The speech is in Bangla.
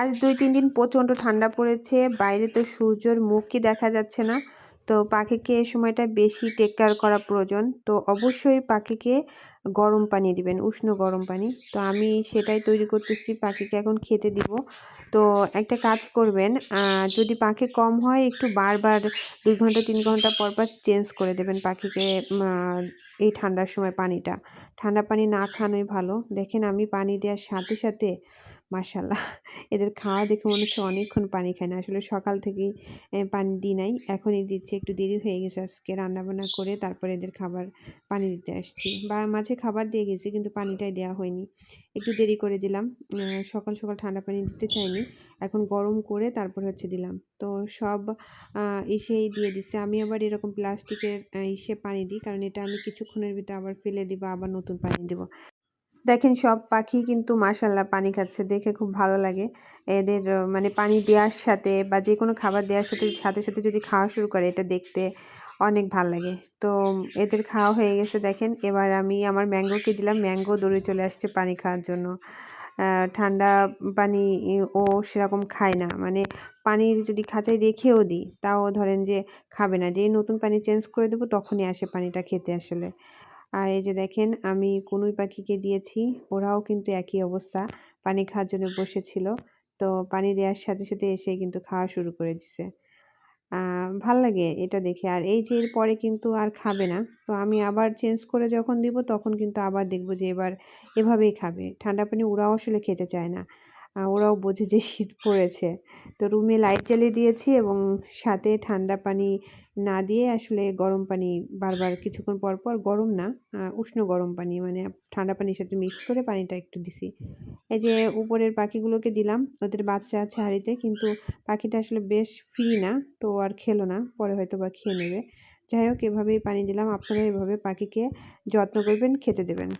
আজ দুই, তিন দিন প্রচণ্ড ঠান্ডা পড়েছে, বাইরে তো সূর্যর মুখই দেখা যাচ্ছে না। তো পাখিকে এ সময়টা বেশি টেক কেয়ার করা প্রয়োজন। তো অবশ্যই পাখিকে গরম পানি দিবেন, উষ্ণ গরম পানি। তো আমি সেটাই তৈরি করতেছি, পাখিকে এখন খেতে দিব। তো একটা কাজ করবেন যদি পাখি কম হয়, একটু বারবার দুই ঘণ্টা, তিন ঘণ্টা পর পর চেঞ্জ করে দেবেন পাখিকে এই ঠান্ডার সময় পানিটা। ঠান্ডা পানি না খানোই ভালো। দেখেন আমি পানি দেওয়ার সাথে সাথে মার্শাল্লাহ এদের খাওয়া দেখে মনে হচ্ছে অনেকক্ষণ পানি খায় না। আসলে সকাল থেকেই পানি দিই নাই এখনই দিচ্ছি, একটু দেরি হয়ে গেছে আজকে রান্নাবান্না করে তারপরে এদের খাবার পানি দিতে আসছি। বা মাঝে খাবার দিয়ে গেছি কিন্তু পানিটাই দেওয়া হয়নি। একটু দেরি করে দিলাম। সকাল সকাল ঠান্ডা পানি দিতে চাইনি। এখন গরম করে তারপর হচ্ছে দিলাম। তো সব ইসেই দিয়ে দিচ্ছে। আমি আবার এরকম প্লাস্টিকের ইসে পানি দিই। কারণ এটা আমি কিছুক্ষণের ভিতরে আবার ফেলে দিব, আবার নতুন পানি দেবো। দেখেন সব পাখি কিন্তু মাসাল্লাহ পানি খাচ্ছে, দেখে খুব ভালো লাগে। এদের মানে পানি দেওয়ার সাথে বা যে কোনো খাবার দেওয়ার সাথে সাথে সাথে যদি খাওয়া শুরু করে, এটা দেখতে অনেক ভালো লাগে। তো এদের খাওয়া হয়ে গেছে, দেখেন। এবার আমি আমার ম্যাঙ্গোকে দিলাম। ম্যাঙ্গো দৌড়ে চলে আসছে পানি খাওয়ার জন্য। ঠান্ডা পানি ও সেরকম খায় না। মানে পানির যদি খাঁচায় রেখেও দিই, তাও ধরেন যে খাবে না। যেই নতুন পানি চেঞ্জ করে দেবো, তখনই আসে পানিটা খেতে আসলে। আর এই যে দেখেন, আমি কুনুই পাখিকে দিয়েছি, ওরাও কিন্তু একই অবস্থা, পানি খাওয়ার জন্য বসেছিল। তো পানি দেওয়ার সাথে সাথে এসে কিন্তু খাওয়া শুরু করে দিছে। ভালো লাগে এটা দেখে। আর এই যে এরপরে কিন্তু আর খাবে না। তো আমি আবার চেঞ্জ করে যখন দিব, তখন কিন্তু আবার দেখব যে এবার এভাবেই খাবে। ঠান্ডা পানি ওরাও আসলে খেতে চায় না। ওরাও বোঝে যে শীত পড়েছে। তো রুমে লাইট জ্বালিয়ে দিয়েছি এবং সাথে ঠান্ডা পানি না দিয়ে আসলে গরম পানি বারবার কিছুক্ষণ পর পর, গরম না উষ্ণ গরম পানি মানে ঠান্ডা পানির সাথে মিক্স করে পানিটা একটু দিছি। এই যে উপরের পাখিগুলোকে দিলাম, ওদের বাচ্চা আছে হাড়িতে, কিন্তু পাখিটা আসলে বেশ ফ্রি না, তো আর খেলো না, পরে হয়তো বা খেয়ে নেবে। যাই হোক, এভাবেই পানি দিলাম আপনারা এভাবে পাখিকে যত্ন করবেন, খেতে দেবেন।